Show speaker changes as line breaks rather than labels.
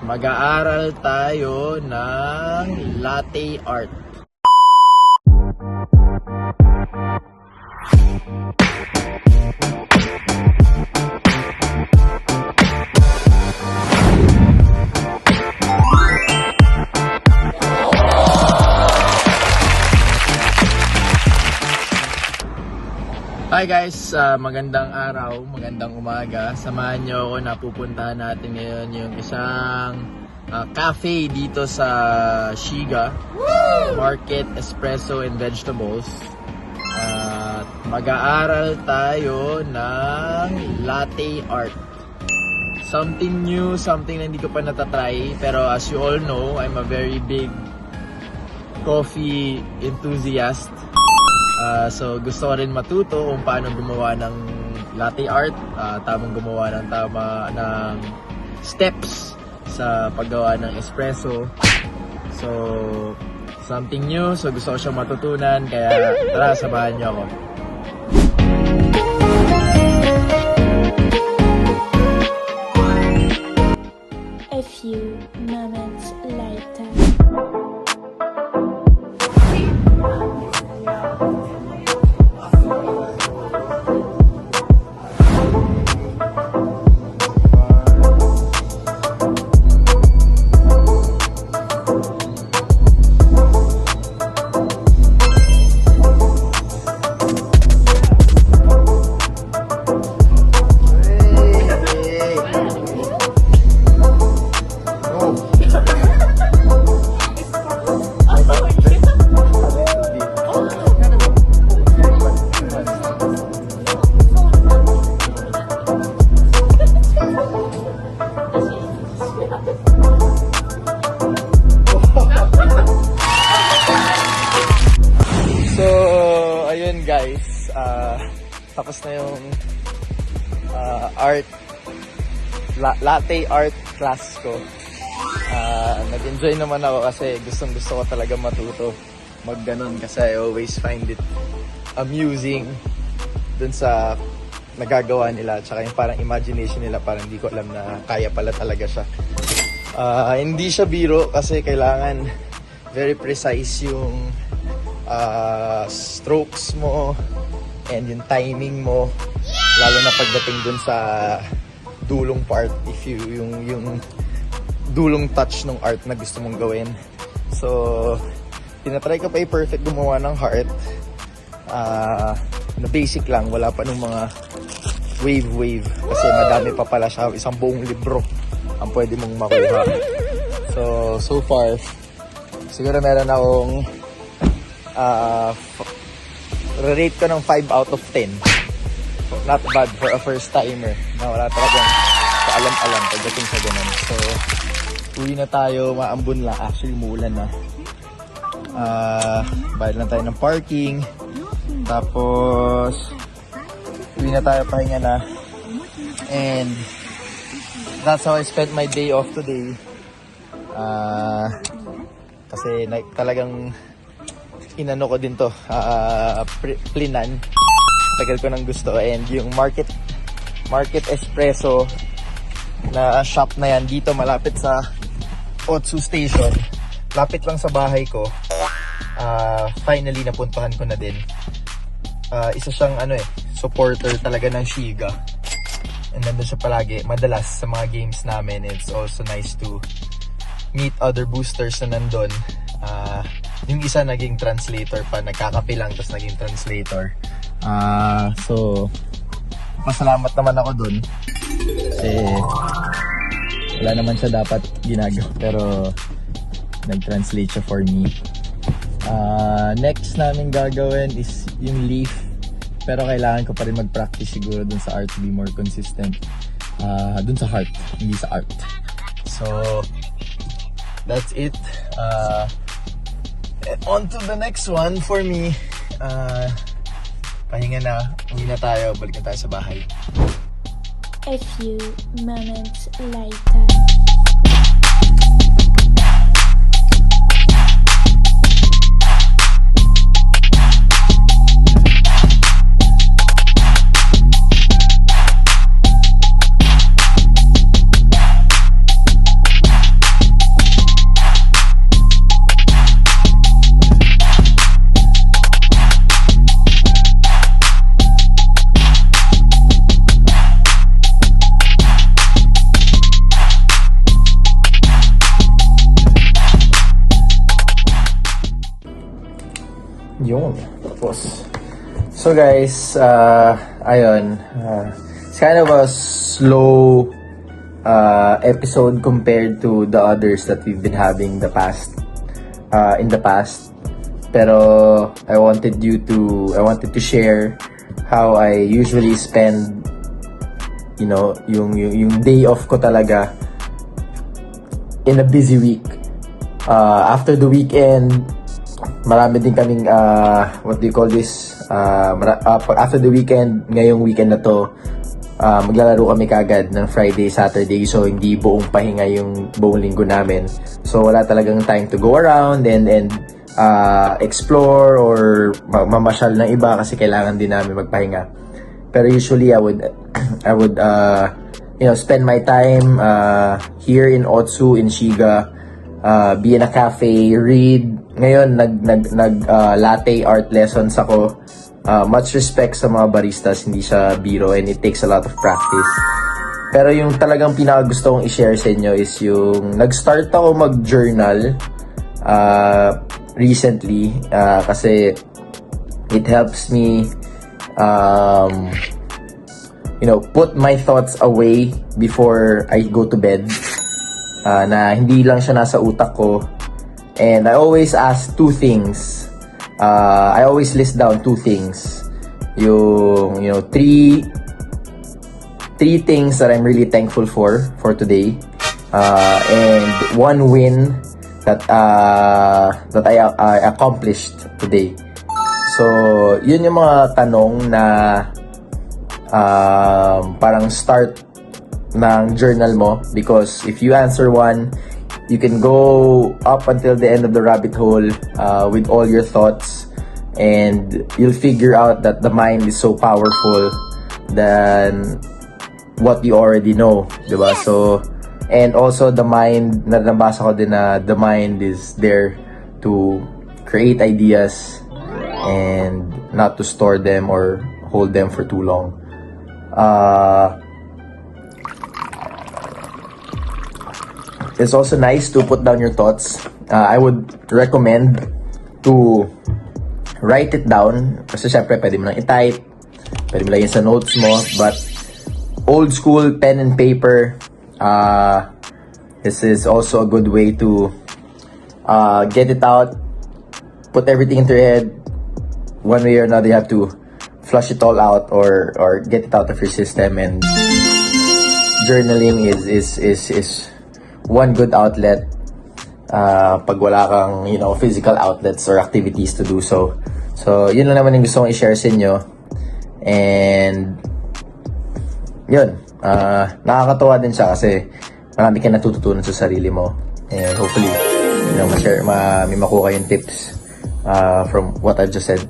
Mag-aaral tayo ng latte art. Hi guys, Ah, magandang araw, magandang umaga. Samahan niyo ako na pupuntahan natin ngayon yung isang ah, cafe dito sa Shiga. Market Espresso and Vegetables. At mag-aaral tayo ng latte art. Something new, something na hindi ko pa natatry. Pero as you all know, I'm a very big coffee enthusiast. Ah, so gusto ko rin matuto kung paano gumawa ng latte art, ah, tamang gumawa ng tama ng steps sa paggawa ng espresso. So something new, so gusto ko siyang matutunan kaya tara samahan niyo ako.
A few moments later.
Tapos na yung ah, art, la- latte art class ko. Ah, nag-enjoy naman ako kasi gustong gusto ko talaga matuto mag ganun kasi I always find it amusing dun sa nagagawa nila tsaka yung parang imagination nila parang hindi ko alam na kaya pala talaga siya. Ah, hindi siya biro kasi kailangan very precise yung ah, strokes mo and yung timing mo lalo na pagdating dun sa dulong part if you yung yung dulong touch ng art na gusto mong gawin. So tinatry ko pa i-perfect gumawa ng heart. Ah na basic lang wala pa nung mga wave wave. Kasi madami pa pala siya isang buong libro ang pwede mong makuha. So so far siguro meron akong uh, rate ko ng 5 out of 10. Not bad for a first timer na wala talagang kaalam-alam pagdating sa ganun. So, uwi na tayo, maambun lang. Actually, muulan na. Ah, bayad lang tayo ng parking. Tapos, uwi na tayo, pahinga na. And, that's how I spent my day off today. Ah, kasi na, talagang inano ko din to, pri- plinan. Tagal ko nang gusto and yung market market espresso na shop na yan dito malapit sa Otsu Station. Lapit lang sa bahay ko. Ah, finally napuntahan ko na din. Ah, isa siyang ano eh, supporter talaga ng Shiga. And nandun siya palagi, madalas sa mga games namin. It's also nice to meet other boosters na nandun. Ah, yung isa naging translator pa, nagkakape lang tapos naging translator. Ah, so pasalamat naman ako dun. Kasi wala naman siya dapat ginagawa pero nag-translate siya for me. Ah, next namin gagawin is yung leaf. Pero kailangan ko pa rin mag-practice siguro dun sa art to be more consistent. Ah, dun sa heart, hindi sa art. So, that's it. Uh, on to the next one for me. Uh, pahinga na. Uwi na tayo. Balik na tayo sa bahay.
A few moments later.
Yun. Tapos. So guys, uh, ayun. Uh, it's kind of a slow uh, episode compared to the others that we've been having the past uh, in the past. Pero I wanted you to I wanted to share how I usually spend you know, yung yung, yung day off ko talaga in a busy week. Uh, after the weekend, marami din kaming uh, what do you call this? Uh, uh, after the weekend, ngayong weekend na to, uh, maglalaro kami kagad ng Friday, Saturday. So, hindi buong pahinga yung buong linggo namin. So, wala talagang time to go around and, and uh, explore or ma- mamasyal ng iba kasi kailangan din namin magpahinga. Pero usually, I would, I would, uh, you know, spend my time uh, here in Otsu, in Shiga, uh, be in a cafe, read. Ngayon, nag, nag, nag uh, latte art lessons ako. Uh, much respect sa mga baristas, hindi siya biro and it takes a lot of practice. Pero yung talagang pinaka gusto kong i-share sa inyo is yung nag-start ako mag-journal uh, recently uh, kasi it helps me um, you know, put my thoughts away before I go to bed. Uh, na hindi lang siya nasa utak ko. And I always ask two things. Uh, I always list down two things. Yung, you know, three three things that I'm really thankful for for today. Uh, and one win that uh, that I, I accomplished today. So, yun yung mga tanong na um, parang start ng journal mo because if you answer one, you can go up until the end of the rabbit hole uh, with all your thoughts and you'll figure out that the mind is so powerful than what you already know, 'di ba? So and also the mind na nabasa ko din na the mind is there to create ideas and not to store them or hold them for too long. Uh, it's also nice to put down your thoughts. Uh, I would recommend to write it down. Kasi syempre, pwede mo lang i-type. Pwede mo lang sa notes mo. But, old school pen and paper, uh, this is also a good way to uh, get it out, put everything into your head. One way or another, you have to flush it all out or or get it out of your system and journaling is is is is one good outlet uh, pag wala kang you know physical outlets or activities to do. So so yun lang naman yung gusto kong i-share sa inyo. And yun uh, nakakatawa din siya kasi marami ka natututunan sa sarili mo. And hopefully you know ma-share ma may makuha yung tips uh, from what I've just said